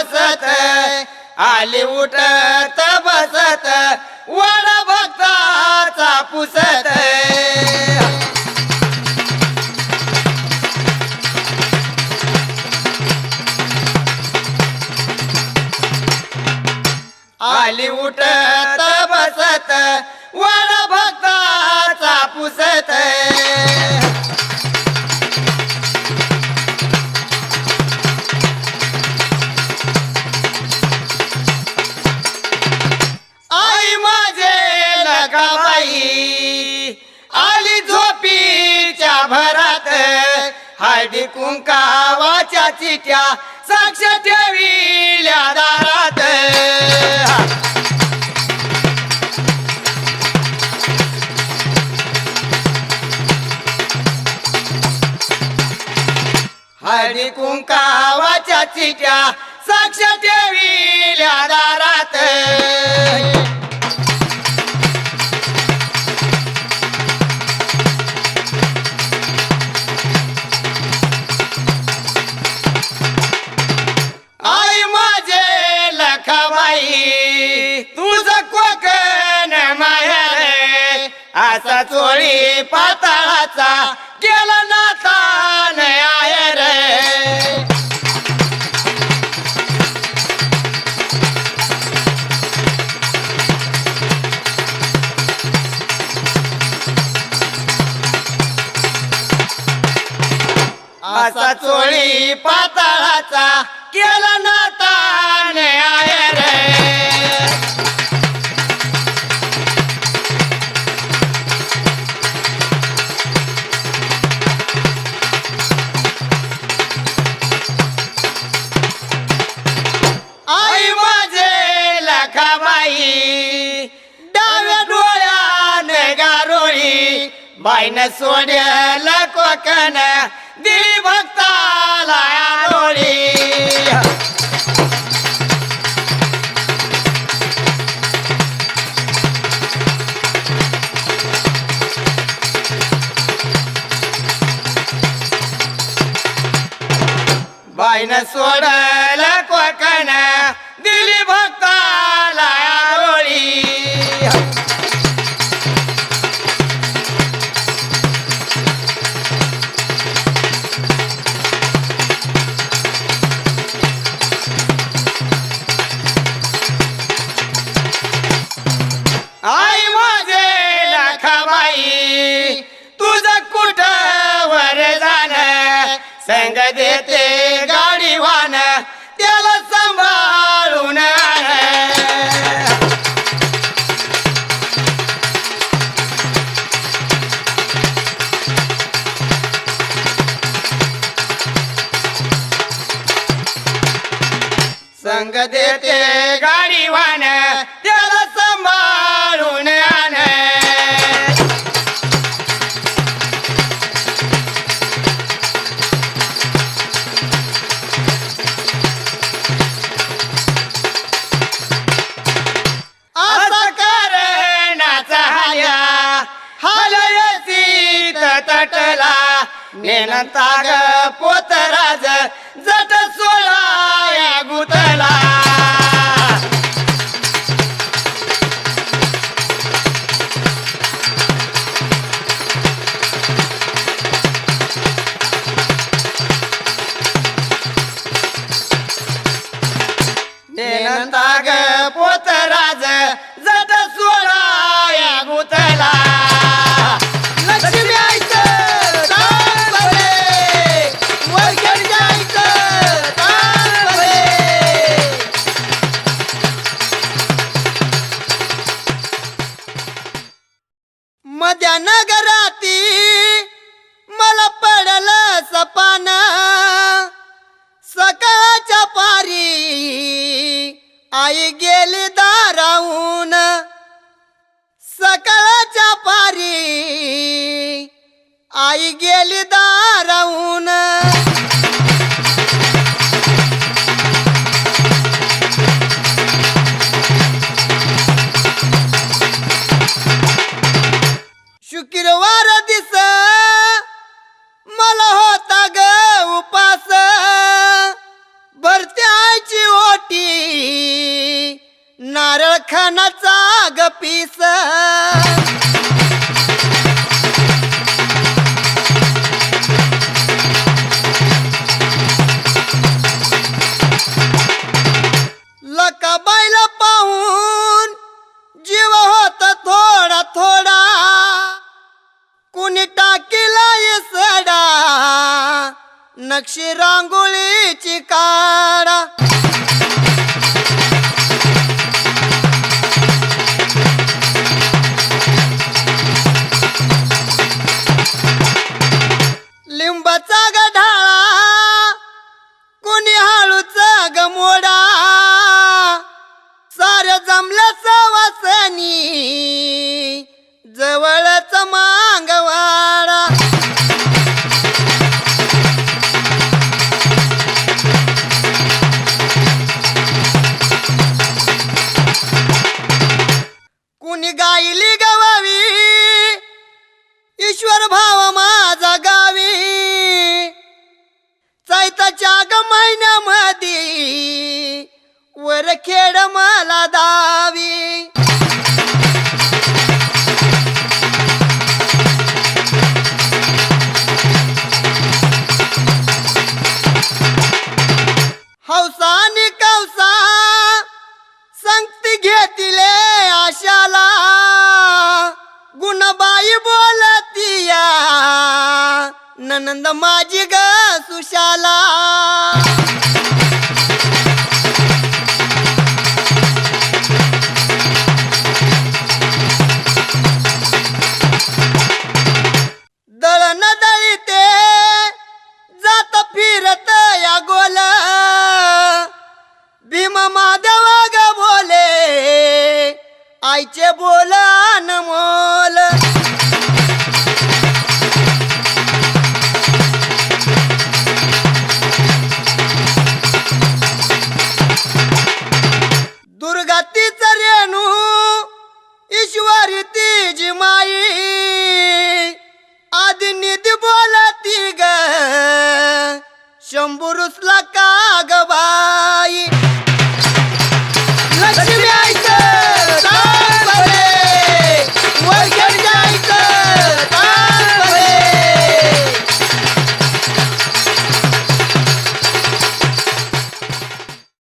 बसत. आली उठत बसत. वड भक्ताचा पुसत. आली उठत बसत. वड भक्ताचा पुसत. हळदी कुंकावाच्या चिट्या साक्ष ठेविल्या दारात. हळदी कुंकावाच्या चिट्या साक्ष ठेविल्या दारात. असा चोळी पाताळाचा केला नाता नया रे. असा चोळी पाताळाचा केला ना बाईन सोड्याला कोकण दिली भक्ताला डोळी बाईन सोडला कोकण दिली भक्त लखाबाई तुझं कुठं वर जाण? संग देते गाडी वाहन त्याला सांभाळून संग देते गाडी वाहन हालयसी तटला नेनताग पोतराज मध्या नगराती मला पडलं सपान. सकाळच्या पारी आई गेली दाराहून. सकाळच्या पारी आई गेली दाराहून. ग पीस. लका बायला पाहून जीव होत थोडा थोडा. कुणी टाकीला सडा नक्षी रांगोळीची काढा जमलं सवासनी. वासनी जवळच मांगवाडा. कुणी गायली गवावी? ईश्वर भाव माझा गावी. चैताच्या ग महिन्यामध्ये वर खेड मला दा